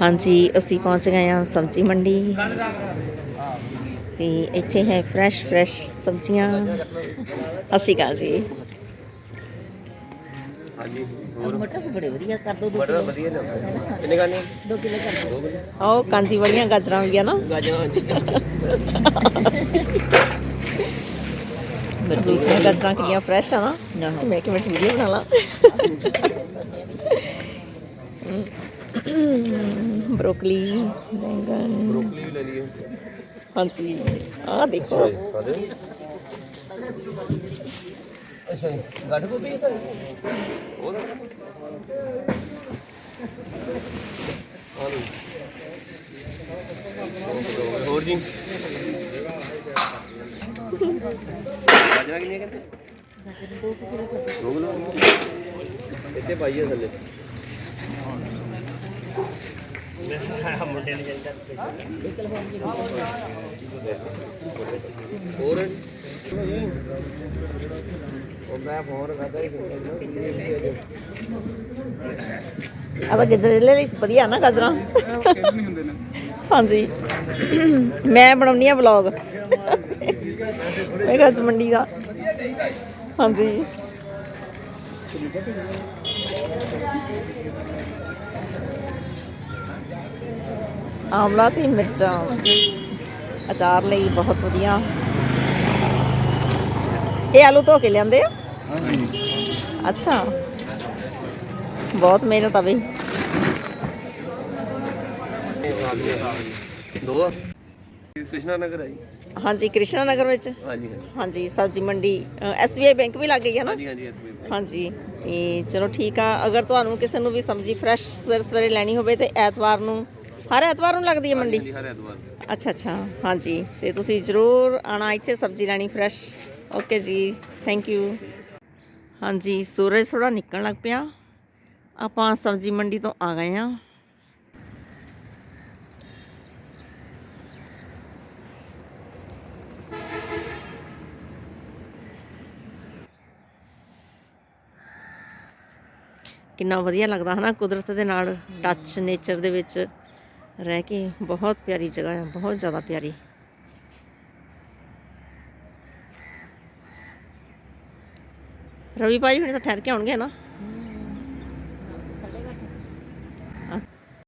ਹਾਂਜੀ ਅਸੀਂ ਪਹੁੰਚ ਗਏ ਹਾਂ ਸਬਜ਼ੀ ਮੰਡੀ। ਤੇ ਇੱਥੇ ਹੈ ਫਰੈਸ਼ ਫਰੈਸ਼ ਸਬਜ਼ੀਆਂ। ਅਸੀਂ ਕਾ ਜੀ। ਹਾਂਜੀ ਹੋਰ? ਮਟਰ ਬੜੇ ਵਧੀਆ ਕਰ ਦੋ ਬੜਾ ਵਧੀਆ ਜਾਂਦਾ ਕਿੰਨੇ ਗਾਣੇ 2 ਕਿਲੋ ਕਰ ਦੋ। ਆਓ ਕਾਂਜੀ ਵਾਲੀਆਂ ਗਾਜਰਾਂ ਵੀ ਆ ਨਾ। ਗਾਜਰਾਂ ਹਾਂਜੀ। ਦੂਜੀਆਂ ਗਾਜਰਾਂ ਕਿੰਨੀਆਂ ਫਰੈਸ਼ ਆ ਨਾ। ਮੈਂ ਕਿ ਮੈਂ ਵੀਡੀਓ ਬਣਾ ਲਾਂ। ਬ੍ਰੋਕਲੀ ਬੈਂਗਨ ਬਰੋਕਲੀ ਲੈ ਲਈਏ। ਹਾਂਜੀ ਆਹ ਦੇਖੋ। ਸਾਡੇ ਅੱਛਾ ਜੀ ਗੱਡ ਗੋਭੀ ਉਹ ਆਲੂ ਹੋਰ? ਜੀ? ਗਾਜਰਾਂ ਕਿੰਨੀਆਂ ਕਹਿੰਦੇ? ਦੋ ਕਿਲੋ ਇੱਥੇ ਪਾਈਏ ਥੱਲੇ। ਹੋਰ ਉਹ ਮੈਂ ਫੋਨ ਕਰਦਾ ਹੀ ਆਹ ਗਜਰੇਲੇ ਲਈ ਵਧੀਆ ਨਾ ਗਜਰਾਂ ਹਾਂਜੀ। ਮੈਂ ਬਣਾਉਣੀ ਆ ਵਲੌਗ ਮੈਂ ਗੱਜ ਮੰਡੀ ਦਾ ਹਾਂਜੀ। ਆਮਲਾ ਤੇ ਮਿਰਚਾਂ। ਅਚਾਰ ਲਈ ਬਹੁਤ ਵਧੀਆ। ਇਹ ਆਲੂ ਧੋ ਕੇ ਲਿਆਂਦੇ ਆ? ਅੱਛਾ। ਬਹੁਤ ਮਿਹਨਤ ਆ ਬਈ। ਦੋ ਕ੍ਰਿਸ਼ਨਾ ਨਗਰ ਆਈ ਹਾਂਜੀ ਕ੍ਰਿਸ਼ਨਾ ਨਗਰ ਵਿੱਚ? ਹਾਂਜੀ ਹਾਂਜੀ। ਸਬਜ਼ੀ ਮੰਡੀ ਐਸਬੀਆਈ ਬੈਂਕ ਵੀ ਲੱਗ ਗਈ ਹੈ ਨਾ? ਹਾਂਜੀ ਹਾਂਜੀ ਐਸਬੀ ਹਾਂਜੀ ਤੇ ਚਲੋ ਠੀਕ ਆ। ਅਗਰ ਤੁਹਾਨੂੰ ਕਿਸੇ ਨੂੰ ਵੀ ਸਬਜ਼ੀ ਫਰੈਸ਼ ਸਵੇਰੇ ਸਵੇਰੇ ਲੈਣੀ ਹੋਵੇ ਤੇ ਐਤਵਾਰ ਨੂੰ ਹਰ ਐਤਵਾਰ ਨੂੰ ਲੱਗਦੀ ਹੈ ਮੰਡੀ? ਹਰ ਐਤਵਾਰ। ਅੱਛਾ ਅੱਛਾ। ਹਾਂਜੀ। ਤੇ ਤੁਸੀਂ ਜ਼ਰੂਰ ਆਣਾ ਇੱਥੇ ਸਬਜ਼ੀ ਲੈਣੀ ਫਰੈਸ਼ ਓਕੇ ਜੀ। ਥੈਂਕ ਯੂ ਹਾਂਜੀ ਸੂਰਜ ਥੋੜਾ ਨਿਕਲਣ ਲੱਗ ਪਿਆ। ਆਪਾਂ ਸਬਜ਼ੀ ਮੰਡੀ ਤੋਂ ਆ ਗਏ ਆ ਕਿੰਨਾ ਵਧੀਆ ਲੱਗਦਾ ਹਨਾ ਕੁਦਰਤ ਦੇ ਨਾਲ ਟੱਚ ਨੇਚਰ ਦੇ ਵਿੱਚ। ਰਹਿ ਕੇ ਬਹੁਤ ਪਿਆਰੀ ਜਗ੍ਹਾ ਹੈ, ਬਹੁਤ ਜ਼ਿਆਦਾ ਪਿਆਰੀ। ਰਵੀ ਭਾਈ ਹੁਣੇ ਤਾਂ ਠਹਿਰ ਕੇ ਆਉਣਗੇ ਨਾ?